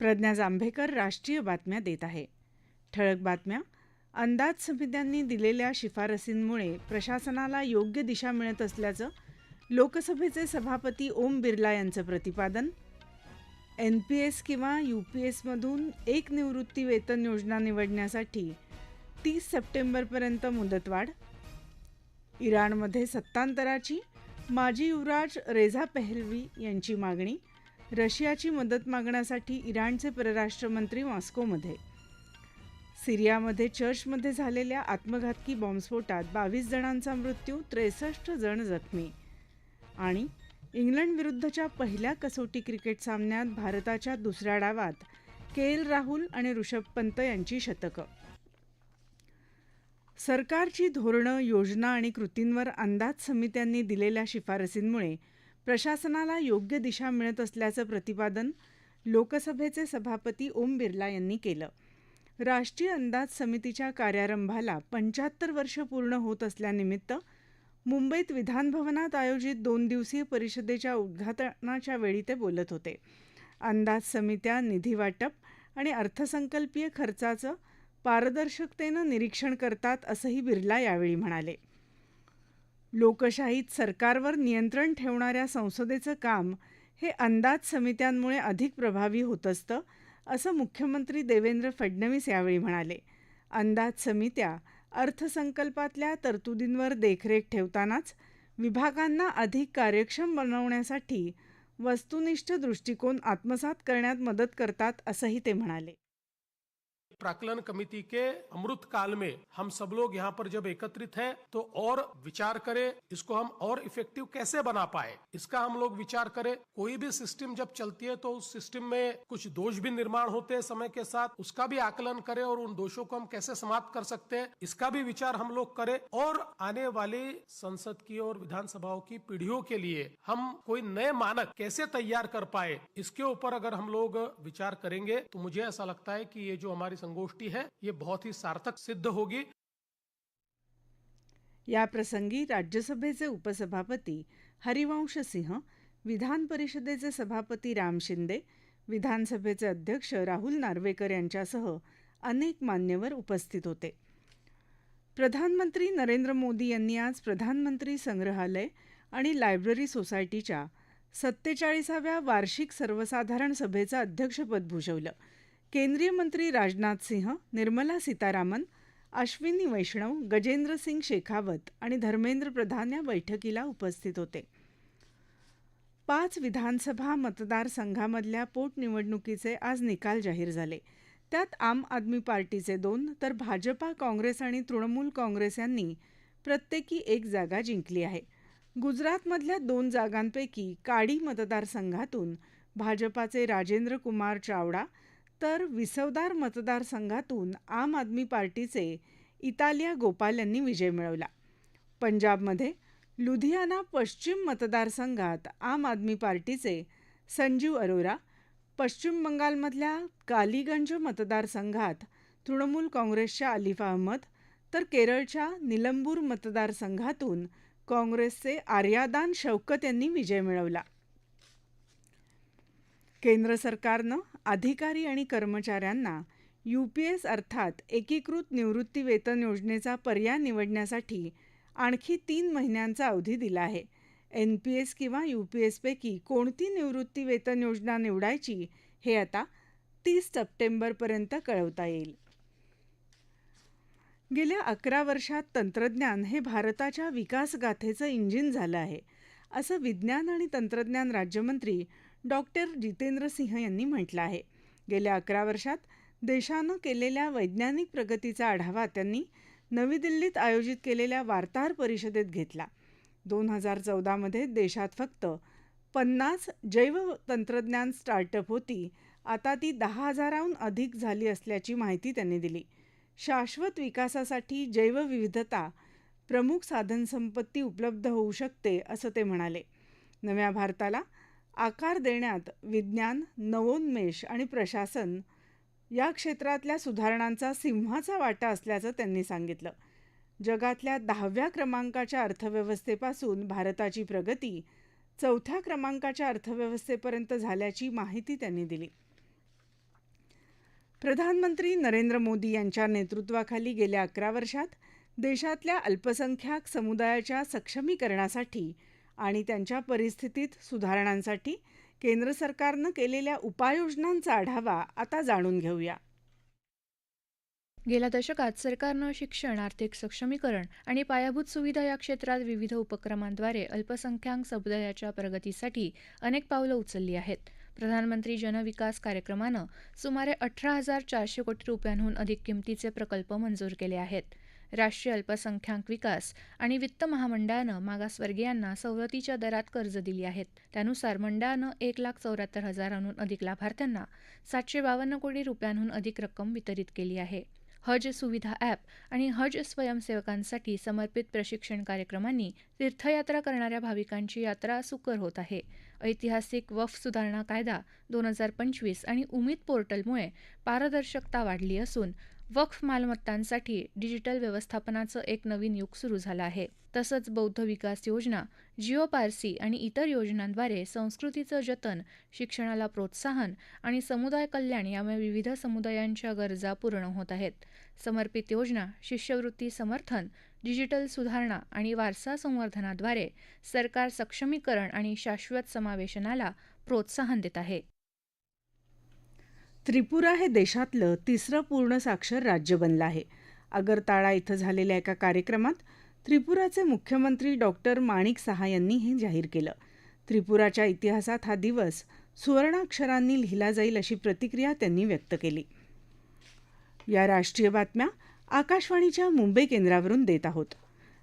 प्रज्ञा जांभेकर राष्ट्रीय बातम्या देत आहे. ठळक बातम्या. अंदाज समित्यांनी दिलेल्या शिफारसींमुळे प्रशासनाला योग्य दिशा मिळत असल्याचं लोकसभेचे सभापती ओम बिर्ला यांचं प्रतिपादन. एन पी एस किंवा यू पी एसमधून एक निवृत्ती वेतन योजना निवडण्यासाठी तीस सप्टेंबरपर्यंत मुदतवाढ. इराणमध्ये सत्तांतराची माजी युवराज रेझा पेहलवी यांची मागणी. रशियाची मदत मागण्यासाठी इराणचे परराष्ट्रमंत्री मॉस्कोमध्ये. सिरियामध्ये चर्चमध्ये झालेल्या आत्मघातकी बॉम्बस्फोटात बावीस जणांचा मृत्यू त्रेसष्ट जण जखमी. आणि इंग्लंड विरुद्धच्या पहिल्या कसोटी क्रिकेट सामन्यात भारताच्या दुसऱ्या डावात के एल राहुल आणि ऋषभ पंत यांची शतकं. सरकारची धोरणं योजना आणि कृतींवर अंदाज समित्यांनी दिलेल्या शिफारसींमुळे प्रशासनाला योग्य दिशा मिळत असल्याचं प्रतिपादन लोकसभेचे सभापती ओम बिर्ला यांनी केलं. राष्ट्रीय अंदाज समितीच्या कार्यारंभाला पंच्याहत्तर वर्ष पूर्ण होत असल्यानिमित्त मुंबईत विधानभवनात आयोजित दोन दिवसीय परिषदेच्या उद्घाटनाच्या वेळी ते बोलत होते. अंदाज समित्या निधी वाटप आणि अर्थसंकल्पीय खर्चाचं पारदर्शकतेनं निरीक्षण करतात असंही बिर्ला यावेळी म्हणाले. लोकशाहीत सरकारवर नियंत्रण ठेवणाऱ्या संसदेचं काम हे अंदाज समित्यांमुळे अधिक प्रभावी होत असतं असं मुख्यमंत्री देवेंद्र फडणवीस यावेळी म्हणाले. अंदाज समित्या अर्थसंकल्पातल्या तरतुदींवर देखरेख ठेवतानाच विभागांना अधिक कार्यक्षम बनवण्यासाठी वस्तुनिष्ठ दृष्टिकोन आत्मसात करण्यात मदत करतात असंही ते म्हणाले. प्राकलन कमेटी के अमृत काल में हम सब लोग यहाँ पर जब एकत्रित हैं तो और विचार करें, इसको हम और इफ़ेक्टिव कैसे बना पाए? इसका हम लोग विचार करें। कोई भी सिस्टम जब चलती है तो उस सिस्टम में कुछ दोष भी निर्माण होते हैं समय के साथ। उसका भी आकलन करें और उन दोषों को हम कैसे समाप्त कर सकते हैं, इसका भी विचार हम लोग करें। और आने वाली संसद की और विधानसभाओं की पीढ़ियों के लिए हम कोई नए मानक कैसे तैयार कर पाए, इसके ऊपर अगर हम लोग विचार करेंगे तो मुझे ऐसा लगता है कि ये जो हमारी संगोष्ठी है ये बहुत ही सार्थक सिद्ध होगी। याप्रसंगी राज्यसभेचे उपसभापती हरिवंश सिंह विधान परिषदेचे सभापती राम शिंदे विधानसभेचे अध्यक्ष राहुल नार्वेकर यांच्यासह अनेक मान्यवर उपस्थित होते. प्रधानमंत्री नरेंद्र मोदी यांनी आज प्रधानमंत्री संग्रहालय आणि लायब्ररी सोसायटीच्या सत्तेचाळीसाव्या वार्षिक सर्वसाधारण सभेचं अध्यक्षपद भूषवलं. केंद्रीय मंत्री राजनाथ सिंह निर्मला सीतारामन अश्विनी वैष्णव गजेंद्र सिंग शेखावत आणि धर्मेंद्र प्रधान या बैठकीला उपस्थित होते. पाच विधानसभा मतदारसंघामधल्या पोटनिवडणुकीचे आज निकाल जाहीर झाले. त्यात आम आदमी पार्टीचे दोन तर भाजपा काँग्रेस आणि तृणमूल काँग्रेस यांनी प्रत्येकी एक जागा जिंकली आहे. गुजरातमधल्या दोन जागांपैकी काडी मतदारसंघातून भाजपाचे राजेंद्र कुमार चावडा तर विसवदार मतदारसंघातून आम आदमी पार्टीचे इतालिया गोपाल यांनी विजय मिळवला. पंजाबमध्ये लुधियाना पश्चिम मतदारसंघात आम आदमी पार्टीचे संजीव अरोरा पश्चिम बंगालमधल्या कालीगंज मतदारसंघात तृणमूल काँग्रेसच्या अलिफा अहमद तर केरळच्या निलंबूर मतदारसंघातून काँग्रेसचे आर्यादान शौकत यांनी विजय मिळवला. केंद्र सरकारनं अधिकारी आणि कर्मचाऱ्यांना यूपीएस अर्थात एकीकृत निवृत्ती वेतन योजनेचा पर्याय निवडण्यासाठी आणखी तीन महिन्यांचा अवधी दिला आहे. एनपीएस किंवा यूपीएसपैकी कोणती निवृत्ती वेतन योजना निवडायची हे आता तीस सप्टेंबरपर्यंत कळवता येईल. गेल्या अकरा वर्षात तंत्रज्ञान हे भारताच्या विकासगाथेचं इंजिन झालं आहे. असं विज्ञान आणि तंत्रज्ञान राज्यमंत्री डॉक्टर जितेंद्र सिंह यांनी म्हटलं आहे. गेल्या अकरा वर्षात देशानं केलेल्या वैज्ञानिक प्रगतीचा आढावा त्यांनी नवी दिल्लीत आयोजित केलेल्या वार्ताहर परिषदेत घेतला. दोन हजार चौदामध्ये देशात फक्त पन्नास जैव तंत्रज्ञान स्टार्टअप होती. आता ती दहा हजाराहून अधिक झाली असल्याची माहिती त्यांनी दिली. शाश्वत विकासासाठी जैवविविधता प्रमुख साधनसंपत्ती उपलब्ध होऊ शकते असं ते म्हणाले. नव्या भारताला आकार देण्यात विज्ञान नवोन्मेष आणि प्रशासन या क्षेत्रातल्या सुधारणांचा सिंहाचा वाटा असल्याचं त्यांनी सांगितलं. जगातल्या दहाव्या क्रमांकाच्या अर्थव्यवस्थेपासून भारताची प्रगती चौथ्या क्रमांकाच्या अर्थव्यवस्थेपर्यंत झाल्याची माहिती त्यांनी दिली. प्रधानमंत्री नरेंद्र मोदी यांच्या नेतृत्वाखाली गेल्या अकरा वर्षात देशातल्या अल्पसंख्याक समुदायाच्या सक्षमीकरणासाठी आणि त्यांच्या परिस्थितीत सुधारणांसाठी केंद्र सरकारनं केलेल्या उपाययोजनांचा आढावा आता जाणून घेऊया. गेल्या दशकात सरकारनं शिक्षण आर्थिक सक्षमीकरण आणि पायाभूत सुविधा या क्षेत्रात विविध उपक्रमांद्वारे अल्पसंख्याक समुदायाच्या प्रगतीसाठी अनेक पावलं उचलली आहेत. प्रधानमंत्री जनविकास कार्यक्रमानं सुमारे अठरा हजार चारशे कोटी रुपयांहून अधिक किमतीचे प्रकल्प मंजूर केले आहेत. राष्ट्रीय अल्पसंख्याक विकास आणि वित्त महामंडळानं मागासवर्गीयांना सवलतीच्या दरात कर्ज दिली आहेत. त्यानुसार मंडळानं एक लाख चौऱ्याहत्तर हजारांहून अधिक लाभार्थ्यांना सातशे बावन्न कोटी रुपयांहून अधिक रक्कम वितरित केली आहे. हज सुविधा ॲप आणि हज स्वयंसेवकांसाठी समर्पित प्रशिक्षण कार्यक्रमांनी तीर्थयात्रा करणाऱ्या भाविकांची यात्रा सुकर होत आहे. ऐतिहासिक वफ सुधारणा कायदा दोन हजार पंचवीस आणि उमीद पोर्टलमुळे पारदर्शकता वाढली असून वक्फ मालमत्तांसाठी डिजिटल व्यवस्थापनाचं एक नवीन युग सुरू झालं आहे. तसंच बौद्ध विकास योजना जिओ पारसी आणि इतर योजनांद्वारे संस्कृतीचं जतन शिक्षणाला प्रोत्साहन आणि समुदाय कल्याण यामुळे विविध समुदायांच्या गरजा पूर्ण होत आहेत. समर्पित योजना शिष्यवृत्ती समर्थन डिजिटल सुधारणा आणि वारसा संवर्धनाद्वारे सरकार सक्षमीकरण आणि शाश्वत समावेशनाला प्रोत्साहन देत आहे. त्रिपुरा हे देशातलं तिसरं पूर्ण साक्षर राज्य बनलं आहे. अगरताळा इथं झालेल्या एका कार्यक्रमात त्रिपुराचे मुख्यमंत्री डॉक्टर माणिक सहा यांनी हे जाहीर केलं. त्रिपुराच्या इतिहासात हा दिवस सुवर्णाक्षरांनी लिहिला जाईल अशी प्रतिक्रिया त्यांनी व्यक्त केली. या राष्ट्रीय बातम्या आकाशवाणीच्या मुंबई केंद्रावरून देत आहोत.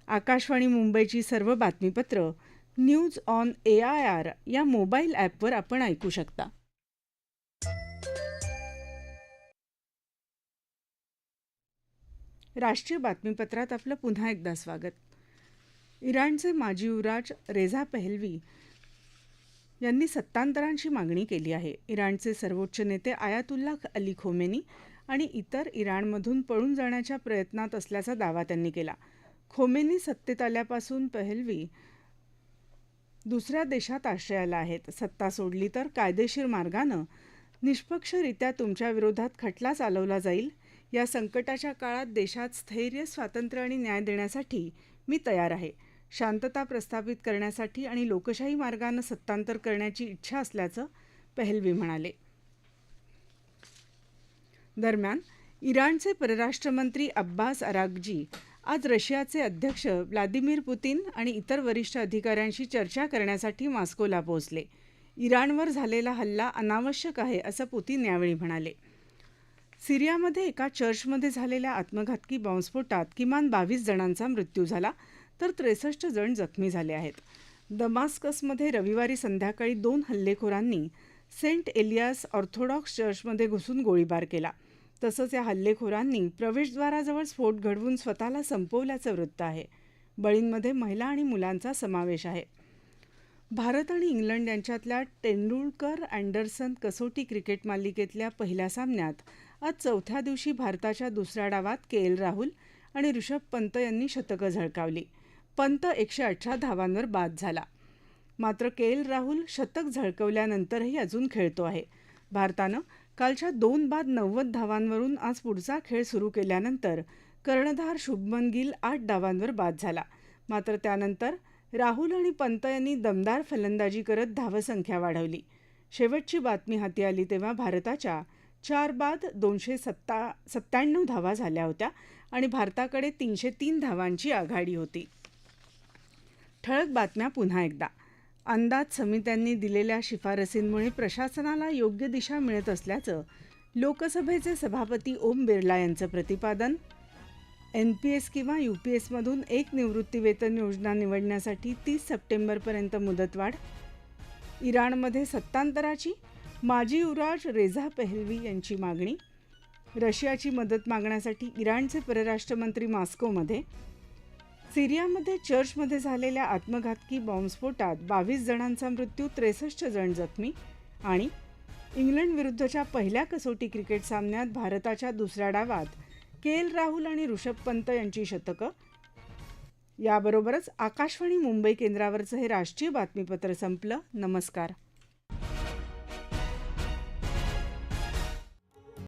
आकाशवाणी मुंबईची सर्व बातमीपत्र news on A I R या मोबाईल ॲपवर आपण ऐकू शकता. राष्ट्रीय बातमीपत्रात आपलं पुन्हा एकदा स्वागत. इराणचे माजी युवराज रेझा पहलवी यांनी सत्तांतरांची मागणी केली आहे. इराणचे सर्वोच्च नेते आयातुल्ला अली खोमेनी आणि इतर इराणमधून पळून जाण्याच्या प्रयत्नात असल्याचा दावा त्यांनी केला. खोमेनी सत्तेत आल्यापासून पहलवी दुसऱ्या देशात आश्रयाला आहेत. सत्ता सोडली तर कायदेशीर मार्गानं निष्पक्षरित्या तुमच्या विरोधात खटला चालवला जाईल या संकटाच्या काळात देशात स्थैर्य स्वातंत्र्य आणि न्याय देण्यासाठी मी तयार आहे. शांतता प्रस्थापित करण्यासाठी आणि लोकशाही मार्गानं सत्तांतर करण्याची इच्छा असल्याचं पहलवी म्हणाले. दरम्यान इराणचे परराष्ट्रमंत्री अब्बास अरागजी आज रशियाचे अध्यक्ष व्लादिमीर पुतीन आणि इतर वरिष्ठ अधिकाऱ्यांशी चर्चा करण्यासाठी मॉस्कोला पोहोचले. इराणवर झालेला हल्ला अनावश्यक आहे असं पुतीन यावेळी म्हणाले. सिरियामध्ये एका चर्चमध्ये झालेल्या आत्मघातकी बॉम्बस्फोटात किमान बावीस जणांचा मृत्यू झाला तर त्रेसष्ट जण जखमी झाले आहेत. दमास्कसमध्ये रविवारी संध्याकाळी दोन हल्लेखोरांनी सेंट एलियास ऑर्थोडॉक्स चर्चमध्ये घुसून गोळीबार केला. तसंच या हल्लेखोरांनी प्रवेशद्वाराजवळ स्फोट घडवून स्वतःला संपवल्याचं वृत्त आहे. बळींमध्ये महिला आणि मुलांचा समावेश आहे. भारत आणि इंग्लंड यांच्यातल्या तेंडुलकर अँडरसन कसोटी क्रिकेट मालिकेतल्या पहिल्या सामन्यात आज चौथ्या दिवशी भारताच्या दुसऱ्या डावात के एल राहुल आणि ऋषभ पंत यांनी शतकं झळकावली. पंत एकशे अठरा धावांवर बाद झाला. मात्र के एल राहुल शतक झळकवल्यानंतरही अजून खेळतो आहे. भारतानं कालच्या दोन बाद नव्वद धावांवरून आज पुढचा खेळ सुरू केल्यानंतर कर्णधार शुभमन गिल आठ डावांवर बाद झाला. मात्र त्यानंतर राहुल आणि पंत यांनी दमदार फलंदाजी करत धावसंख्या वाढवली. शेवटची बातमी हाती आली तेव्हा भारताच्या चार बाद दोनशे सत्ता सत्त्याण्णव धावा झाल्या होत्या आणि भारताकडे तीनशे तीन धावांची आघाडी होती. ठळक बातम्या पुन्हा एकदा. अंदाज समित्यांनी दिलेल्या शिफारसींमुळे प्रशासनाला योग्य दिशा मिळत असल्याचं लोकसभेचे सभापती ओम बिर्ला यांचं प्रतिपादन एन पी एस किंवा यू पी एसमधून एक निवृत्तीवेतन योजना निवडण्यासाठी तीस सप्टेंबरपर्यंत मुदतवाढ इराणमध्ये सत्तांतराची माजी युवराज रेझा पेहलवी यांची मागणी रशियाची मदत मागण्यासाठी इराणचे परराष्ट्रमंत्री मॉस्कोमध्ये सिरियामध्ये चर्चमध्ये झालेल्या आत्मघातकी बॉम्बस्फोटात बावीस जणांचा मृत्यू त्रेसष्ट जण जखमी आणि इंग्लंड विरुद्धच्या पहिल्या कसोटी क्रिकेट सामन्यात भारताच्या दुसऱ्या डावात के एल राहुल आणि ऋषभ पंत यांची शतकं. याबरोबरच आकाशवाणी मुंबई केंद्रावरचं हे राष्ट्रीय बातमीपत्र संपलं. नमस्कार.